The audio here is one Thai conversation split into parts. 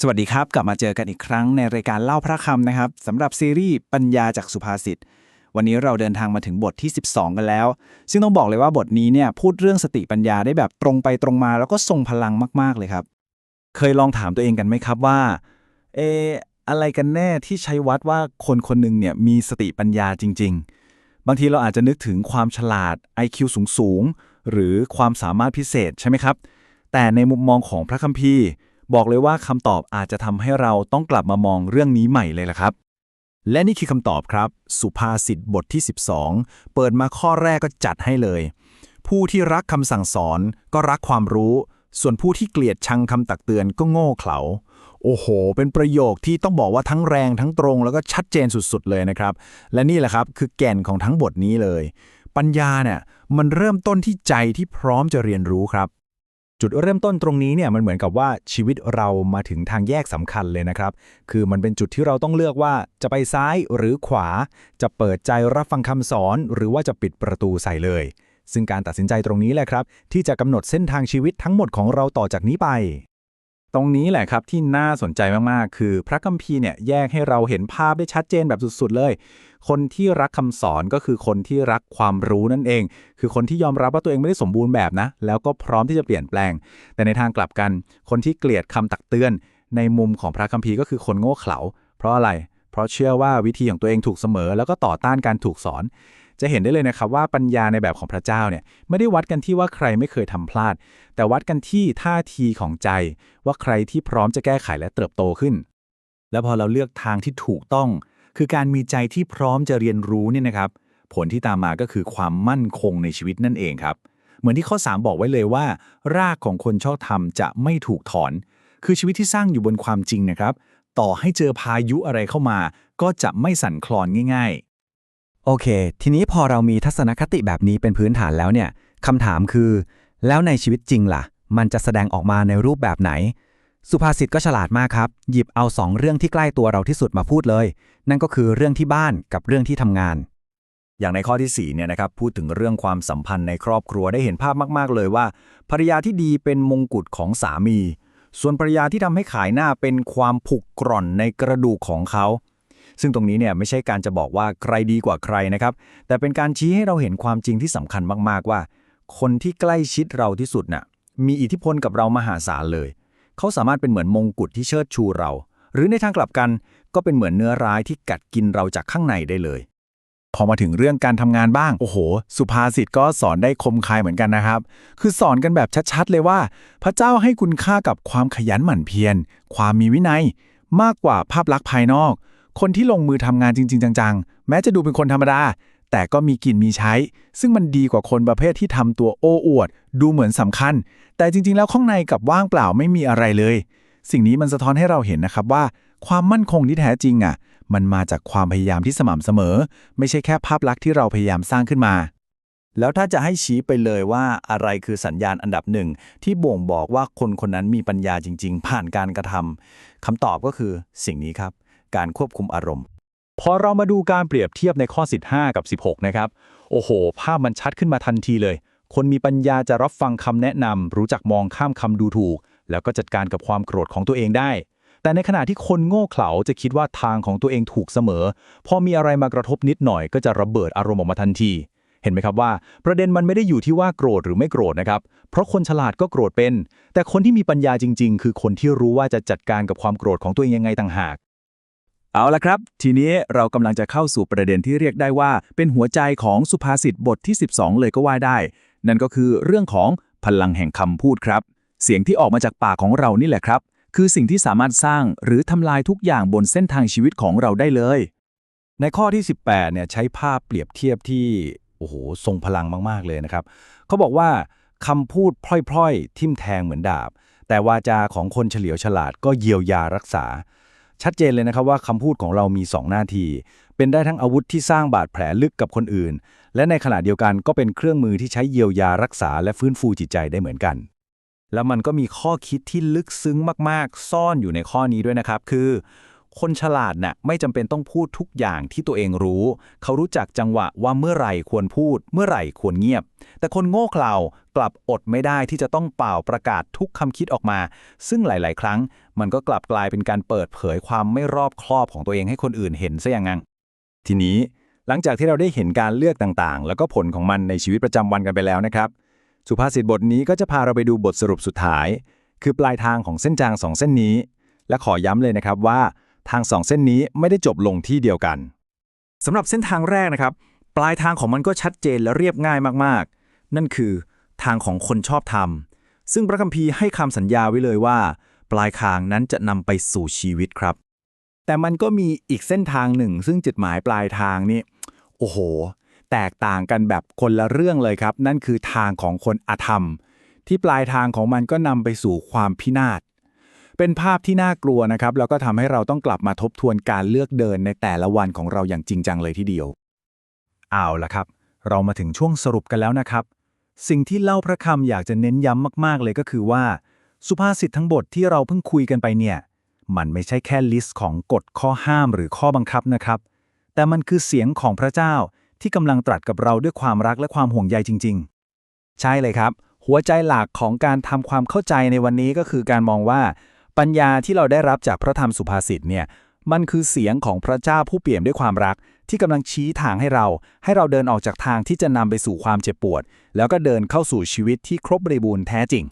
สวัสดีครับ กลับมาเจอกันอีกครั้งในรายการเล่าพระคำนะครับสำหรับซีรีส์ปัญญาจากสุภาษิตวันนี้เราเดินทางมาถึงบทที่ 12 กันแล้ว ซึ่งต้องบอกเลยว่าบทนี้เนี่ยพูดเรื่องสติปัญญาได้แบบตรงไปตรงมา แล้วก็ทรงพลังมากๆเลยครับ เคยลองถามตัวเองกันไหมครับว่า เอะอะไรกันแน่ที่ใช้วัดว่าคนคนหนึ่งเนี่ยมีสติปัญญาจริง ๆ บางทีเราอาจจะนึกถึงความฉลาด IQ สูงๆหรือความสามารถพิเศษใช่ไหมครับ แต่ในมุมมองของพระคัมภีร์ บอกเลยว่าคำตอบอาจจะทำให้เราต้องกลับมามองเรื่องนี้ใหม่เลยล่ะครับ และนี่คือคำตอบครับ สุภาษิตบทที่ 12 เปิดมาข้อแรกก็จัดให้เลย ผู้ที่รักคำสั่งสอนก็รักความรู้ ส่วนผู้ที่เกลียดชังคำตักเตือนก็โง่เขลาโอ้โห เป็นประโยคที่ต้องบอกว่าทั้งแรงทั้งตรงแล้วก็ชัดเจนสุดๆเลยนะครับ และนี่แหละครับคือแก่นของทั้งบทนี้เลย ปัญญาเนี่ยมันเริ่มต้นที่ใจที่พร้อมจะเรียนรู้ครับ จุดเริ่มต้นตรงนี้เนี่ยมันเหมือนกับว่าชีวิตเรามาถึงทางแยกสำคัญเลยนะครับ คือมันเป็นจุดที่เราต้องเลือกว่าจะไปซ้ายหรือขวา จะเปิดใจรับฟังคำสอน หรือว่าจะปิดประตูใส่เลย ซึ่งการตัดสินใจตรงนี้แหละครับ ที่จะกำหนดเส้นทางชีวิตทั้งหมดของเราต่อจากนี้ไป ตรงนี้แหละครับที่น่าสนใจมากๆ คือพระคัมภีร์เนี่ยแยกให้เราเห็นภาพได้ชัดเจนแบบสุดๆเลย คนที่รักคำสอนก็คือคนที่รักความรู้นั่นเอง คือคนที่ยอมรับว่าตัวเองไม่ได้สมบูรณ์แบบนะ แล้วก็พร้อมที่จะเปลี่ยนแปลง แต่ในทางกลับกัน คนที่เกลียดคำตักเตือน ในมุมของพระคัมภีร์ก็คือคนโง่เขลา เพราะอะไร เพราะเชื่อว่าวิธีของตัวเองถูกเสมอ แล้วก็ต่อต้านการถูกสอน จะเห็นได้เลยนะครับว่าปัญญาในแบบของพระเจ้าเนี่ยไม่ได้วัดกันที่ว่าใครไม่เคยทำพลาด แต่วัดกันที่ท่าทีของใจ ว่าใครที่พร้อมจะแก้ไขและเติบโตขึ้น แล้วพอเราเลือกทางที่ถูกต้อง คือการมีใจที่พร้อมจะเรียนรู้เนี่ยนะครับ ผลที่ตามมาก็คือความมั่นคงในชีวิตนั่นเองครับ เหมือนที่ข้อ 3 บอกไว้เลยว่า รากของคนชอบธรรมจะไม่ถูกถอน คือชีวิตที่สร้างอยู่บนความจริงนะครับ ต่อให้เจอพายุอะไรเข้ามา ก็จะไม่สั่นคลอนง่าย โอเค ทีนี้พอเรามีทัศนคติแบบนี้เป็นพื้นฐานแล้วเนี่ยคำถามคือ แล้วในชีวิตจริงล่ะ มันจะแสดงออกมาในรูปแบบไหน สุภาษิตก็ฉลาดมากครับ หยิบเอาสองเรื่องที่ใกล้ตัวเราที่สุดมาพูดเลย นั่นก็คือเรื่องที่บ้านกับเรื่องที่ทำงาน อย่างในข้อที่4เนี่ยนะครับพูดถึงเรื่องความสัมพันธ์ในครอบครัวได้เห็นภาพมาก ๆ เลยว่าภรรยาที่ดีเป็นมงกุฎของสามี ส่วนภรรยาที่ทำให้ขายหน้าเป็นความผุกกร่อนในกระดูกของเขา ซึ่งตรงนี้เนี่ยไม่ใช่การจะบอกว่าใครดีกว่าใครนะครับ แต่เป็นการชี้ให้เราเห็นความจริงที่สำคัญมากๆว่า คนที่ใกล้ชิดเราที่สุดน่ะมีอิทธิพลกับเรามหาศาลเลย เขาสามารถเป็นเหมือนมงกุฎที่เชิดชูเรา หรือในทางกลับกันก็เป็นเหมือนเนื้อร้ายที่กัดกินเราจากข้างในได้เลย พอมาถึงเรื่องการทำงานบ้าง โอ้โห สุภาษิตก็สอนได้คมคายเหมือนกันนะครับ คือสอนกันแบบชัดๆเลยว่า พระเจ้าให้คุณค่ากับความขยันหมั่นเพียร ความมีวินัย มากกว่าภาพลักษณ์ภายนอก คนที่ลงมือทำงานจริง ๆ จัง ๆ แม้จะดูเป็นคนธรรมดา แต่ก็มีกินมีใช้ ซึ่งมันดีกว่าคนประเภทที่ทำตัวโอ้อวด ดูเหมือนสำคัญ แต่จริง ๆ แล้วข้างในกับว่างเปล่าไม่มีอะไรเลย สิ่งนี้มันสะท้อนให้เราเห็นนะครับว่า ความมั่นคงที่แท้จริงอะ มันมาจากความพยายามที่สม่ำเสมอ ไม่ใช่แค่ภาพลักษณ์ที่เราพยายามสร้างขึ้นมาแล้วถ้าจะให้ชี้ไปเลยว่าอะไรคือสัญญาณอันดับหนึ่ง ที่บ่งบอกว่าคนคนนั้นมีปัญญาจริง ๆ ผ่านการกระทำคำตอบก็คือสิ่งนี้ครับ การควบคุมอารมณ์ พอเรามาดูการเปรียบเทียบในข้อ 15 กับ 16 นะครับ โอ้โห ภาพมันชัดขึ้นมาทันทีเลย คนมีปัญญาจะรับฟังคำแนะนำรู้จักมองข้ามคำดูถูก แล้วก็จัดการกับความโกรธของตัวเองได้ แต่ในขณะที่คนโง่เขลาจะคิดว่าทางของตัวเองถูกเสมอ พอมีอะไรมากระทบนิดหน่อย ก็จะระเบิดอารมณ์ออกมาทันทีเห็นไหมครับว่าประเด็นมันไม่ได้อยู่ที่ว่าโกรธหรือไม่โกรธนะครับ เพราะคนฉลาดก็โกรธเป็น แต่คนที่มีปัญญาจริง ๆ คือคนที่รู้ว่าจะจัดการกับความโกรธของตัวเองยังไงต่างหาก เอาละครับ ทีนี้เรากำลังจะเข้าสู่ประเด็นที่เรียกได้ว่า เป็นหัวใจของสุภาษิตบทที่ 12 เลยก็ว่าได้ นั่นก็คือเรื่องของพลังแห่งคำพูดครับ เสียงที่ออกมาจากปากของเรานี่แหละครับ คือสิ่งที่สามารถสร้างหรือทำลายทุกอย่างบนเส้นทางชีวิตของเราได้เลย ในข้อที่ 18เนี่ยใช้ภาพเปรียบเทียบที่โอ้โหทรงพลังมาก ๆ เลยนะครับเขาบอกว่าคำพูดพร่อย ๆ ทิ่มแทงเหมือนดาบ แต่วาจาของคนเฉลียวฉลาดก็เยียวยารักษา ชัดเจนเลยนะครับว่าคำพูดของเรามี 2 หน้าที่เป็นได้ทั้งอาวุธที่สร้างบาดแผลลึกกับคนอื่น และในขณะเดียวกันก็เป็นเครื่องมือที่ใช้เยียวยารักษาและฟื้นฟูจิตใจได้เหมือนกัน แล้วมันก็มีข้อคิดที่ลึกซึ้งมาก ๆ ซ่อนอยู่ในข้อนี้ด้วยนะครับ คือ คนฉลาดน่ะไม่จำเป็นต้องพูดทุกอย่างที่ตัวเองรู้ เขารู้จักจังหวะว่าเมื่อไหร่ควรพูด เมื่อไหร่ควรเงียบ แต่คนโง่เขลากลับอดไม่ได้ที่จะต้องเป่าประกาศทุกคำคิดออกมา ซึ่งหลาย ๆ ครั้ง มันก็กลับกลายเป็นการเปิดเผยความไม่รอบครอบของตัวเองให้คนอื่นเห็นซะอย่างงั้นทีนี้หลังจากที่เราได้เห็นการเลือกต่าง ๆ แล้วก็ผลของมันในชีวิตประจำวันกันไปแล้วนะครับ สุภาษิตบทนี้ก็จะพาเราไปดูบทสรุปสุดท้าย คือปลายทางของเส้นจางสองเส้นนี้ และขอย้ำเลยนะครับว่า ทางสองเส้นนี้ไม่ได้จบลงที่เดียวกันสำหรับเส้นทางแรกนะครับ ปลายทางของมันก็ชัดเจนและเรียบง่ายมากๆ นั่นคือทางของคนชอบธรรม ซึ่งพระคัมภีร์ให้คำสัญญาไว้เลยว่า ปลายทางนั้นจะนำไปสู่ชีวิตครับ แต่มันก็มีอีกเส้นทางหนึ่ง ซึ่งจุดหมายปลายทางนี่โอ้โห แตกต่างกันแบบคนละเรื่องเลยครับ นั่นคือทางของคนอธรรม ที่ปลายทางของมันก็นำไปสู่ความพินาศ เป็นภาพที่น่ากลัวนะครับ แล้วก็ทำให้เราต้องกลับมาทบทวนการเลือกเดินในแต่ละวันของเราอย่างจริงจังเลยทีเดียวเอาละครับ เรามาถึงช่วงสรุปกันแล้วนะครับ สิ่งที่เล่าพระคำอยากจะเน้นย้ำมากๆเลยก็คือว่า สุภาษิตทั้งบทที่เราเพิ่งคุยกันไปเนี่ย มันไม่ใช่แค่ลิสต์ของกฎข้อห้ามหรือข้อบังคับนะครับ แต่มันคือเสียงของพระเจ้าที่กำลังตรัสกับเราด้วยความรักและความห่วงใยจริง ๆ ใช่เลยครับ หัวใจหลักของการทำความเข้าใจในวันนี้ก็คือการมองว่า ปัญญาที่เราได้รับจากพระธรรมสุภาษิตเนี่ยมันคือเสียงของพระเจ้าผู้เปี่ยมด้วยความรัก ที่กำลังชี้ทางให้เรา ให้เราเดินออกจากทางที่จะนำไปสู่ความเจ็บปวด แล้วก็เดินเข้าสู่ชีวิตที่ครบบริบูรณ์แท้จริง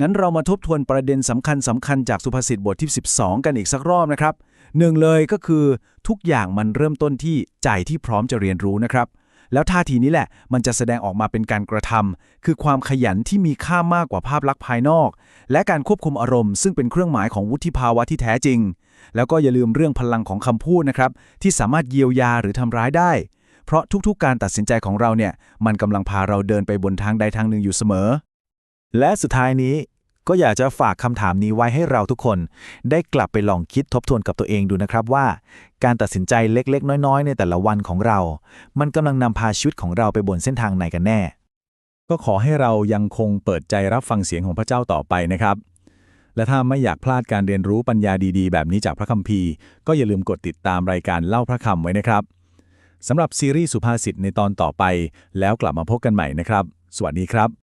งั้นเรามาทบทวนประเด็นสำคัญสำคัญจากสุภาษิตบทที่ 12 กันอีกสักรอบนะครับหนึ่งเลยก็คือทุกอย่างมันเริ่มต้นที่ใจที่พร้อมจะเรียนรู้นะครับ แล้วท่าทีนี้แหละมันจะแสดงออกมาเป็นการกระทำคือความขยันที่มีค่ามากกว่าภาพลักษณ์ภายนอก และการควบคุมอารมณ์ ซึ่งเป็นเครื่องหมายของวุฒิภาวะที่แท้จริง แล้วก็อย่าลืมเรื่องพลังของคำพูดนะครับที่สามารถเยียวยาหรือทำร้ายได้ เพราะทุกๆ การตัดสินใจของเราเนี่ยมันกำลังพาเราเดินไปบนทางใดทางหนึ่งอยู่เสมอ และสุดท้ายนี้ ก็อยากจะฝากคำถามนี้ไว้ให้เราทุกคน ได้กลับไปลองคิดทบทวนกับตัวเองดูนะครับว่า การตัดสินใจเล็กๆ น้อยๆ ในแต่ละวันของเรา มันกำลังนำพาชีวิตของเราไปบนเส้นทางไหนกันแน่ ก็ขอให้เรายังคงเปิดใจรับฟังเสียงของพระเจ้าต่อไปนะครับ และถ้าไม่อยากพลาดการเรียนรู้ปัญญาดีๆ แบบนี้จากพระคัมภีร์ ก็อย่าลืมกดติดตามรายการเล่าพระคำไว้นะครับสำหรับซีรีส์สุภาษิตในตอนต่อไป แล้วกลับมาพบกันใหม่นะครับ สวัสดีครับ